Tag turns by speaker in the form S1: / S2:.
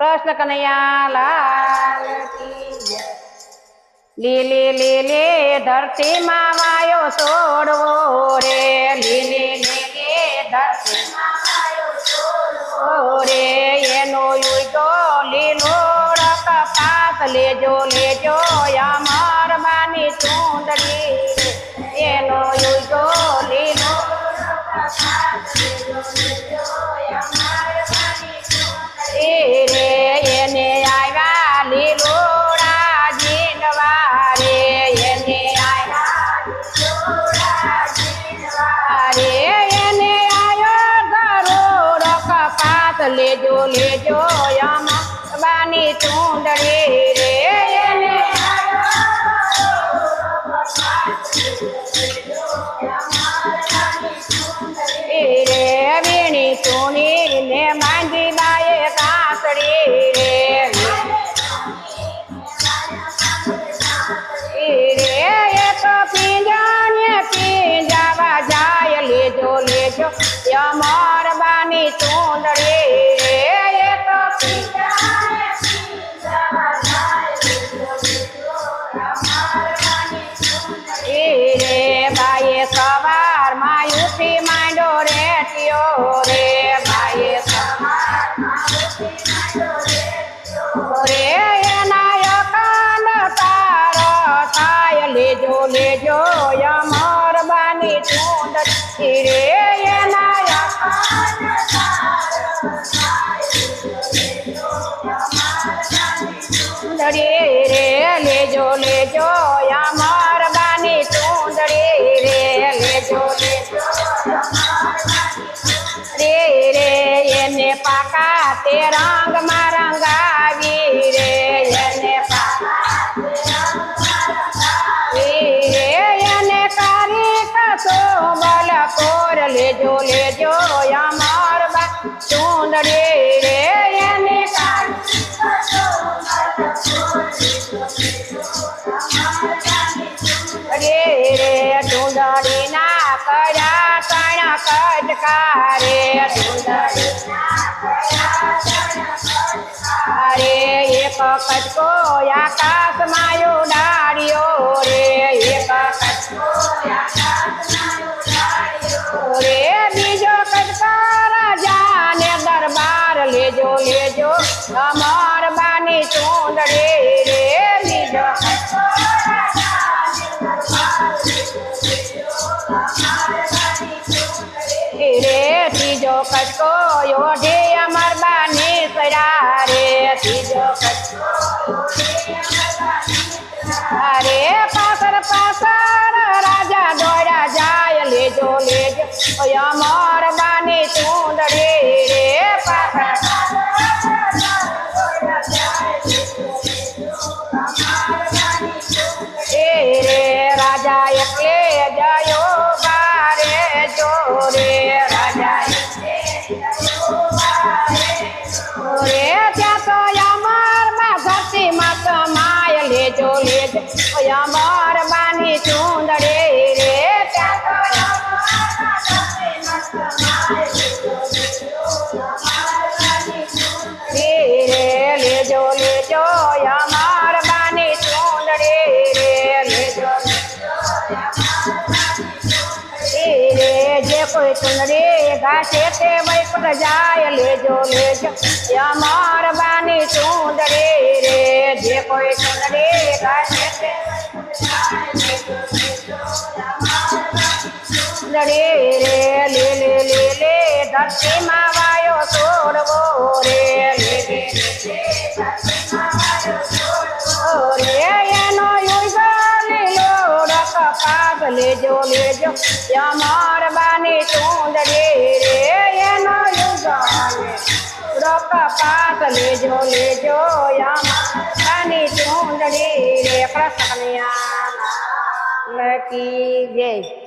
S1: કૃષ્ણ કનૈયા લાલ. લીલી લીલી ધરતીમાં વાયો છોડવો રે લીલી ધરતી માં માયો છોડવો રે એનો યુગો લીલો કપાસ લેજો લેજો લેજો લેજો યમ બાની ચૂંદડી રે રે વીણી ચૂણી ને માંગી બાએ રે સવાર રે એના અકાંડ તારો થાય લેજો લેજો અમર બાની ચૂંદ રે એના ચૂંદડી રે લેજો લેજો લેજો લેજો, અમાર બા ચૂંદડી રે એને રે રે ચૂંદડી ના કર્યા તણ કટકા રે ચૂંદડી અરે એક કટકો આકાશ માયો ડાળ્યો લેજો લેજો અમર બાની ચૂંદડી રે કટકો રે ત્રીજો કચકો યોઢે અમર બાની સરા રે. ત્રીજો કટકો રાજા એટલે જયો બારે જોરે રાજા રે ત્યાં તો અમારમાં ધરતી માં સમાય લેજો લેજો. અમર કોઈ ચૂંદડી ઘાસે તે વૈકુંઠ જાય લેજો લેજો. અમર બાની ચૂંદડી રે જે કોઈ ચૂંદડી ઘાસે તે ચૂંદડી રે લે લે લે ધરતીમાં વાયો છોડવો લેજો લેજો. અમર બાની ચૂંદડી રે, એનો યુગ કપાસ લેજો લેજો. અમર બાની ચૂંદડી રે પ્રસન્યા લકી જય.